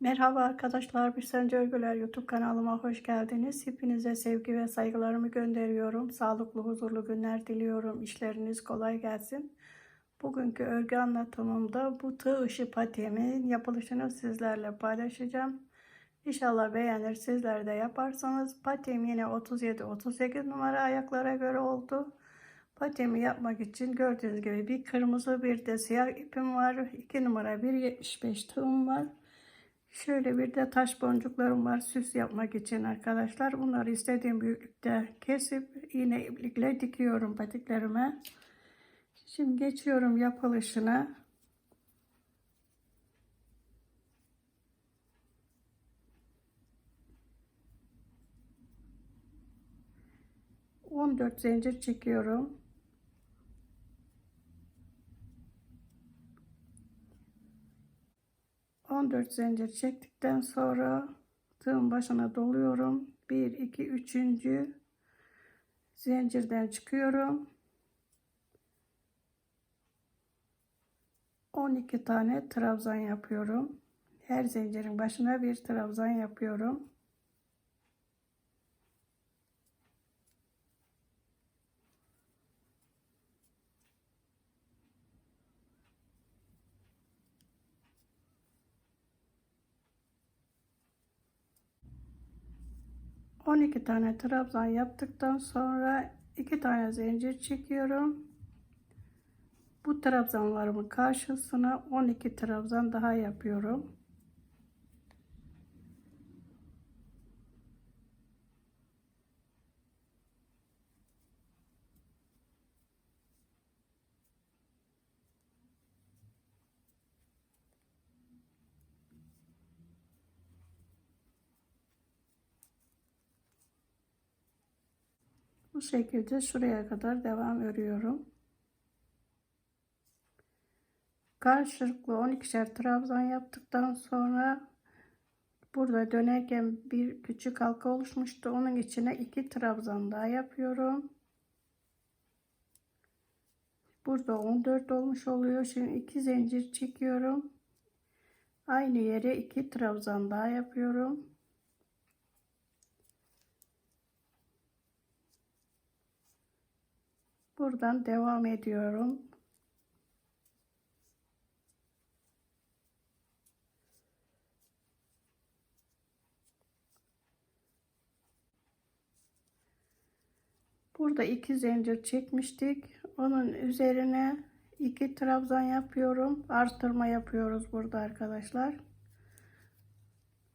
Merhaba arkadaşlar, bir Sence Örgüler YouTube kanalıma hoş geldiniz. Hepinize sevgi ve saygılarımı gönderiyorum. Sağlıklı, huzurlu günler diliyorum. İşleriniz kolay gelsin. Bugünkü örgü anlatımımda bu tığ ışı patiğimin yapılışını sizlerle paylaşacağım. İnşallah beğenir, sizler de yaparsanız. Patiğim yine 37-38 numara ayaklara göre oldu. Patiğimi yapmak için gördüğünüz gibi bir kırmızı bir de siyah ipim var. 2 numara 1.75 tığım var. Şöyle bir de taş boncuklarım var süs yapmak için arkadaşlar. Bunları istediğim büyüklükte kesip iğne iplikle dikiyorum patiklerime. Şimdi geçiyorum yapılışına. On dört zincir çekiyorum. On dört zincir çektikten sonra tığın başına doluyorum. Bir, iki, üçüncü zincirden çıkıyorum. 12 tane trabzan yapıyorum. Her zincirin başına bir trabzan yapıyorum. On iki tane trabzan yaptıktan sonra iki tane zincir çekiyorum. Bu trabzanlarımın karşısına 12 trabzan daha yapıyorum. Bu şekilde şuraya kadar devam örüyorum. Karşılıklı 12'şer trabzan yaptıktan sonra burada dönerken bir küçük halka oluşmuştu. Onun içine iki trabzan daha yapıyorum. Burada 14 olmuş oluyor. Şimdi iki zincir çekiyorum. Aynı yere iki trabzan daha yapıyorum. Buradan devam ediyorum. Burada iki zincir çekmiştik. Onun üzerine iki trabzan yapıyorum. Artırma yapıyoruz burada arkadaşlar.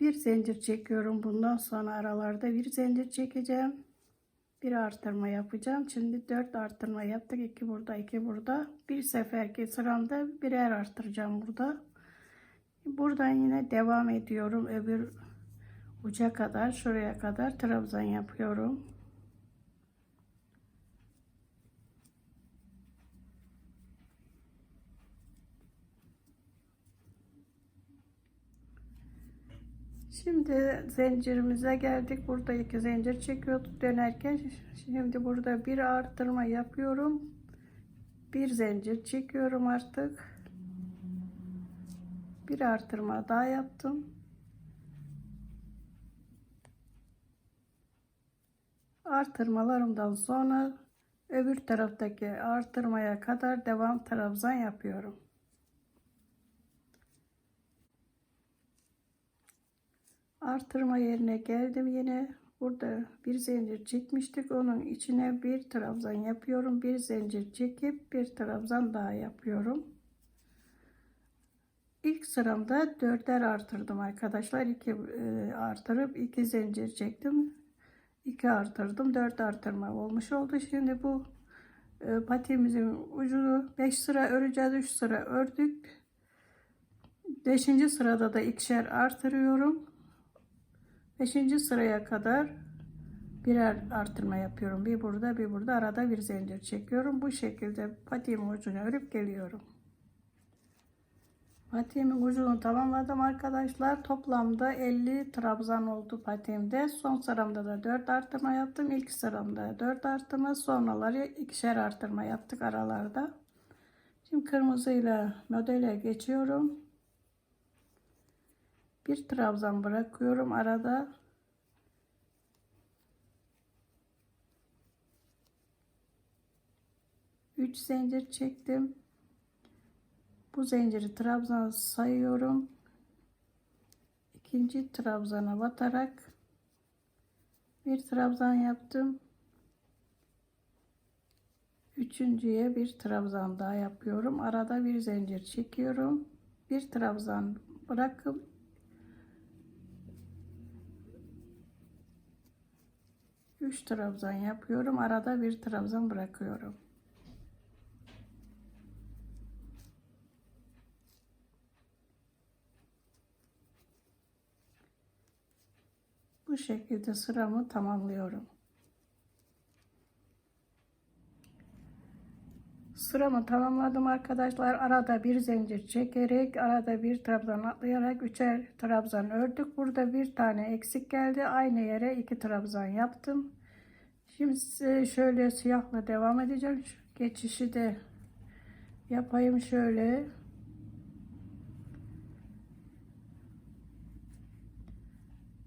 Bir zincir çekiyorum. Bundan sonra aralarda bir zincir çekeceğim. Bir artırma yapacağım. Şimdi dört artırma yaptık. iki burada, iki burada. Bir seferki sıramda birer artıracağım burada. Buradan yine devam ediyorum. Öbür uca kadar, şuraya kadar trabzan yapıyorum. Şimdi zincirimize geldik. Burada iki zincir çekiyorduk dönerken. Şimdi burada bir arttırma yapıyorum. Bir zincir çekiyorum artık. Bir artırma daha yaptım. Artırmalarımdan sonra öbür taraftaki artırmaya kadar devam trabzan yapıyorum. Artırma yerine geldim yine. Burada bir zincir çekmiştik. Onun içine bir trabzan yapıyorum. Bir zincir çekip bir trabzan daha yapıyorum. İlk sıramda dörder artırdım arkadaşlar. İki e, artırıp iki zincir çektim. İki artırdım. Dört artırma olmuş oldu. Şimdi bu e, patiğimizin ucunu 5 sıra öreceğiz. 3 sıra ördük. 5. sırada da ikişer artırıyorum 5. sıraya kadar birer artırma yapıyorum. Bir burada bir burada arada bir zincir çekiyorum. Bu şekilde patiğimin ucunu örüp geliyorum. Patiğimin ucunu tamamladım arkadaşlar. Toplamda 50 trabzan oldu patiğimde. Son sıramda da 4 artırma yaptım. İlk sıramda 4 artırma sonraları ikişer artırma yaptık aralarda. Şimdi kırmızıyla modele geçiyorum. Bir trabzan bırakıyorum arada. Üç zincir çektim. Bu zinciri trabzan sayıyorum. İkinci trabzana batarak bir trabzan yaptım. Üçüncüye bir trabzan daha yapıyorum. Arada bir zincir çekiyorum. Bir trabzan bırakıp üç trabzan yapıyorum. Arada bir trabzan bırakıyorum. Bu şekilde sıramı tamamlıyorum. Sıramı tamamladım arkadaşlar. Arada bir zincir çekerek, arada bir trabzan atlayarak üçer trabzan ördük. Burada bir tane eksik geldi. Aynı yere iki trabzan yaptım. Şimdi şöyle siyahla devam edeceğim. Şu geçişi de yapayım şöyle.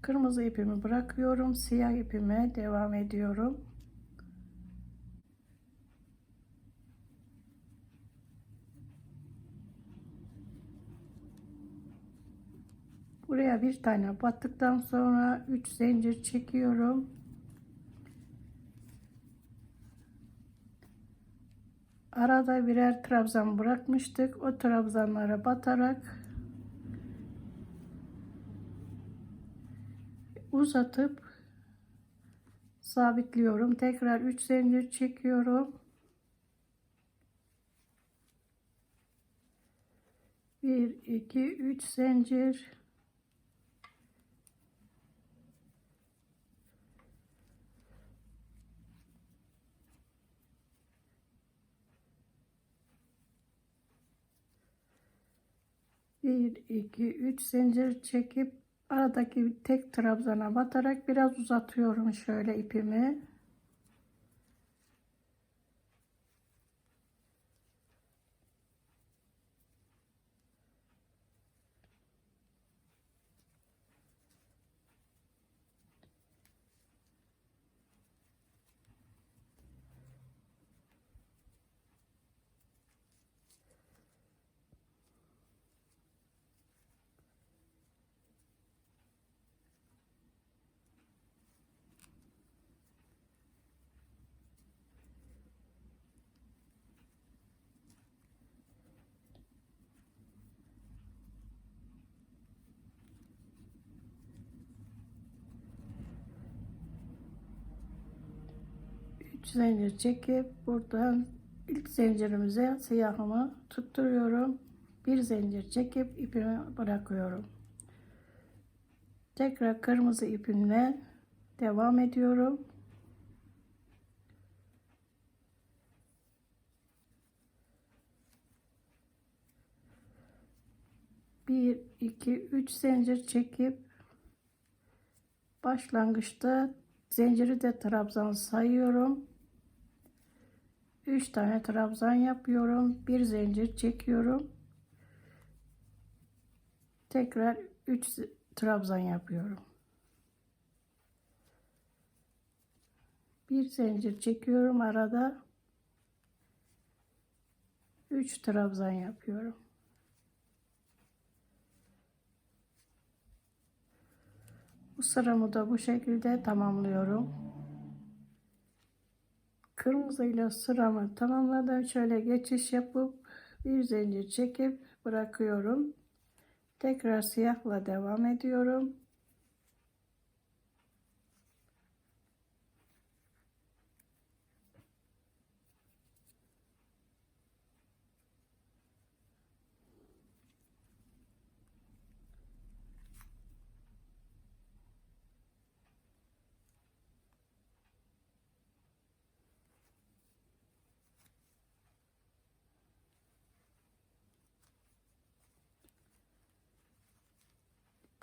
Kırmızı ipimi bırakıyorum. Siyah ipime devam ediyorum. Buraya bir tane battıktan sonra 3 zincir çekiyorum. Arada birer trabzan bırakmıştık. O trabzanlara batarak uzatıp sabitliyorum. Tekrar 3 zincir çekiyorum. 1 2 3 zincir Bir, iki, üç zincir çekip aradaki tek trabzana batarak biraz uzatıyorum şöyle ipimi. Zincir çekip buradan ilk zincirimize siyahımı tutturuyorum. Bir zincir çekip ipimi bırakıyorum. Tekrar kırmızı ipimle devam ediyorum. Bir, iki, üç zincir çekip başlangıçta zinciri de trabzan sayıyorum. 3 tane trabzan yapıyorum. Bir zincir çekiyorum. Tekrar 3 trabzan yapıyorum. Bir zincir çekiyorum arada. 3 trabzan yapıyorum. Bu sıramı da bu şekilde tamamlıyorum. Kırmızı ile sıramı tamamladım. Şöyle geçiş yapıp bir zincir çekip bırakıyorum. Tekrar siyahla devam ediyorum.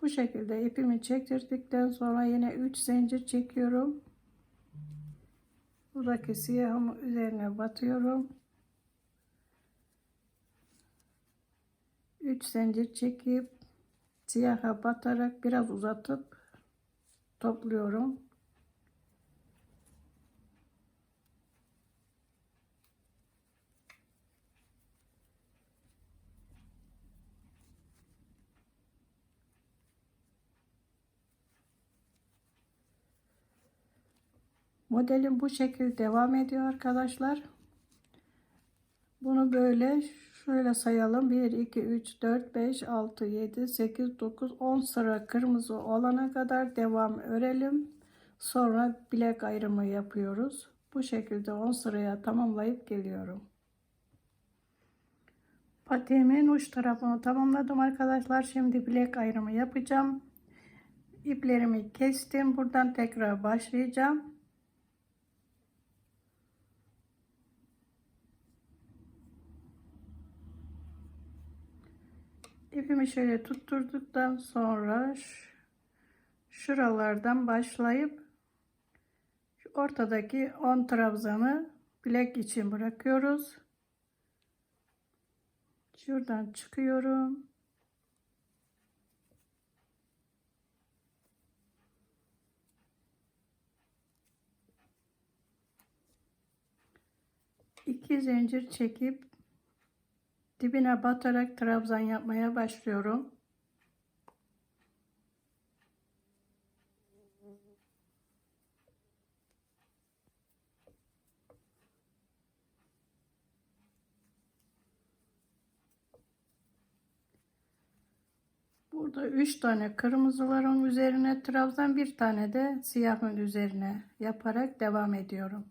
Bu şekilde ipimi çektirdikten sonra yine 3 zincir çekiyorum. Buradaki siyahımı üzerine batıyorum. 3 zincir çekip siyaha batarak biraz uzatıp topluyorum. Modelim bu şekilde devam ediyor arkadaşlar. Bunu böyle şöyle sayalım. 1, 2, 3, 4, 5, 6, 7, 8, 9, 10 sıra kırmızı olana kadar devam örelim. Sonra bilek ayrımı yapıyoruz. Bu şekilde 10 sıraya tamamlayıp geliyorum. Patiğimin uç tarafını tamamladım arkadaşlar. Şimdi bilek ayrımı yapacağım. İplerimi kestim. Buradan tekrar başlayacağım. İpimi şöyle tutturduktan sonra şuralardan başlayıp ortadaki 10 trabzanı bilek için bırakıyoruz. Şuradan çıkıyorum. İki zincir çekip dibine batarak trabzan yapmaya başlıyorum. Burada 3 tane kırmızıların üzerine trabzan bir tane de siyahın üzerine yaparak devam ediyorum.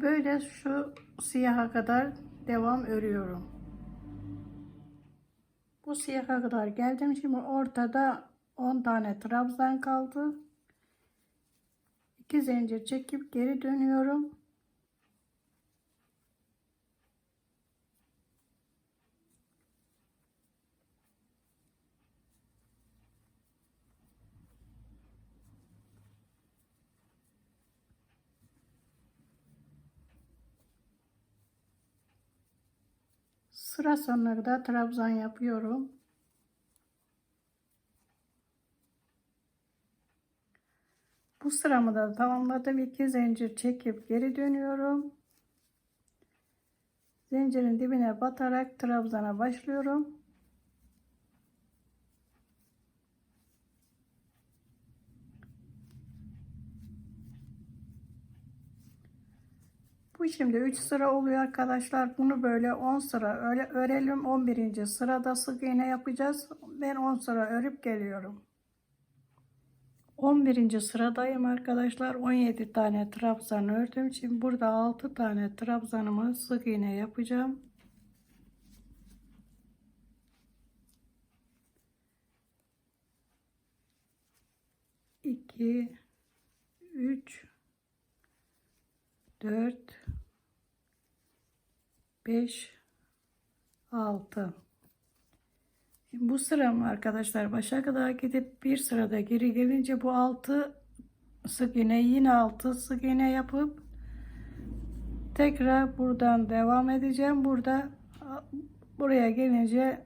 Böyle şu siyaha kadar devam örüyorum. Bu siyaha kadar geldim. Şimdi ortada 10 tane trabzan kaldı. 2 zincir çekip geri dönüyorum. Sıra sonuna kadar trabzan yapıyorum. Bu sıramı da tamamladım. 2 zincir çekip geri dönüyorum. Zincirin dibine batarak trabzana başlıyorum. Şimdi 3 sıra oluyor arkadaşlar. Bunu böyle 10 sıra öyle örelim. 11. sırada sık iğne yapacağız. Ben 10 sıra örüp geliyorum. 11. sıradayım arkadaşlar. 17 tane trabzan ördüm. Şimdi burada 6 tane trabzanımı sık iğne yapacağım. İki, üç, dört, beş, altı. Şimdi bu sıram arkadaşlar başa kadar gidip bir sırada geri gelince bu altı sık iğne yine altı sık iğne yapıp tekrar buradan devam edeceğim. Burada buraya gelince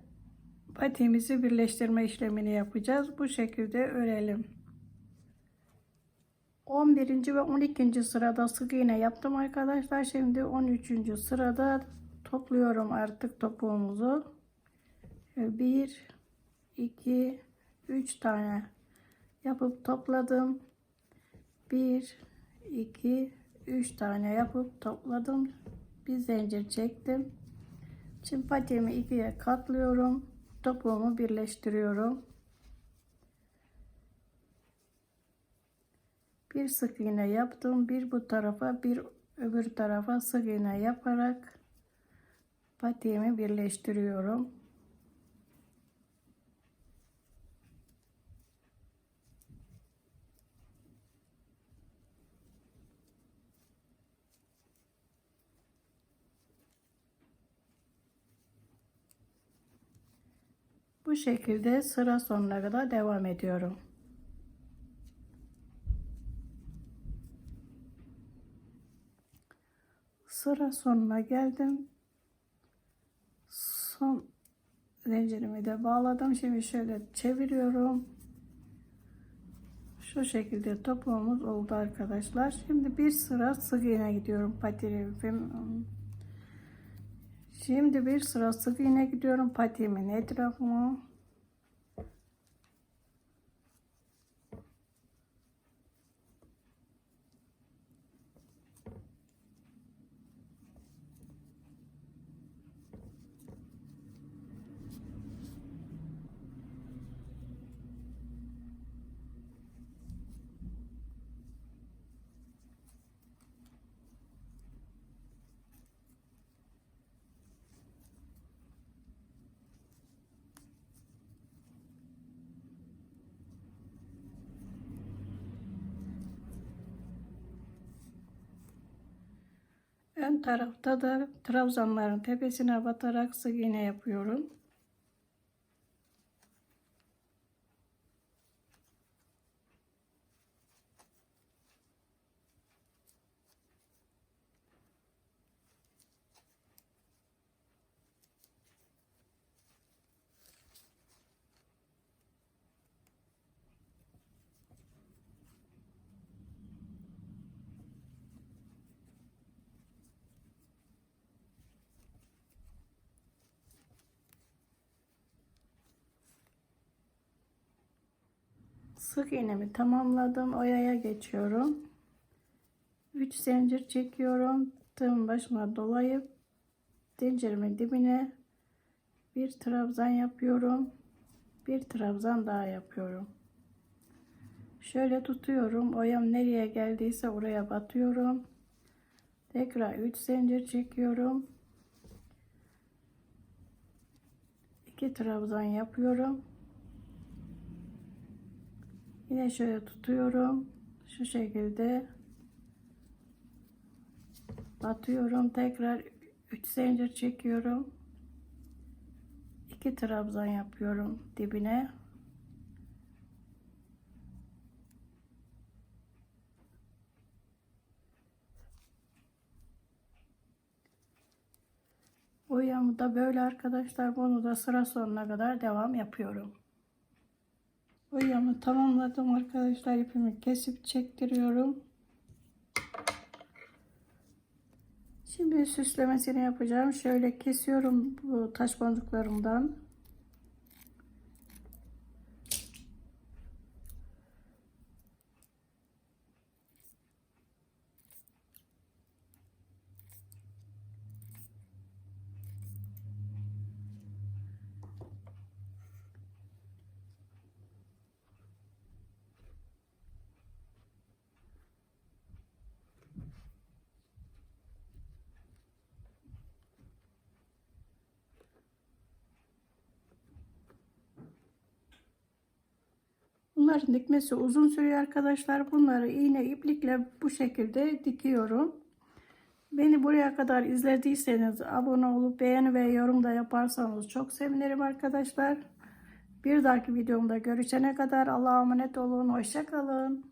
patiğimizi birleştirme işlemini yapacağız. Bu şekilde örelim. 11. ve 12. sırada sık iğne yaptım arkadaşlar. Şimdi 13. sırada topluyorum artık topuğumuzu. 1 2 3 tane yapıp topladım. 1 2 3 tane yapıp topladım. Bir zincir çektim. Şimdi patiğimi ikiye katlıyorum. Topuğumu birleştiriyorum. Bir sık iğne yaptım. Bir bu tarafa bir öbür tarafa sık iğne yaparak patiğimi birleştiriyorum. Bu şekilde sıra sonuna kadar devam ediyorum. Sıra sonuna geldim. Son zincirimi de bağladım. Şimdi şöyle çeviriyorum. Şu şekilde topuğumuz oldu arkadaşlar. Şimdi bir sıra sık iğne gidiyorum patiğim. Şimdi bir sıra sık iğne gidiyorum patiğimin etrafına. Ön tarafta da trabzanların tepesine batarak sık iğne yapıyorum. Sık iğnemi tamamladım. Oyaya geçiyorum. 3 zincir çekiyorum. Tığın başına dolayıp zincirimin dibine bir trabzan yapıyorum. Bir trabzan daha yapıyorum. Şöyle tutuyorum. Oyam nereye geldiyse oraya batıyorum. Tekrar 3 zincir çekiyorum. 2 trabzan yapıyorum. Yine şöyle tutuyorum. Şu şekilde batıyorum. Tekrar 3 zincir çekiyorum. 2 trabzan yapıyorum dibine. Uyamı da böyle arkadaşlar. Bunu da sıra sonuna kadar devam yapıyorum. Boyamı tamamladım arkadaşlar. ipimi kesip çektiriyorum. Şimdi süslemesini yapacağım. Şöyle kesiyorum bu taş boncuklarımdan. Bunların dikmesi uzun sürüyor arkadaşlar. Bunları iğne iplikle bu şekilde dikiyorum. Beni buraya kadar izlediyseniz abone olup beğeni ve yorum da yaparsanız çok sevinirim arkadaşlar. Bir dahaki videomda görüşene kadar Allah'a emanet olun. Hoşçakalın.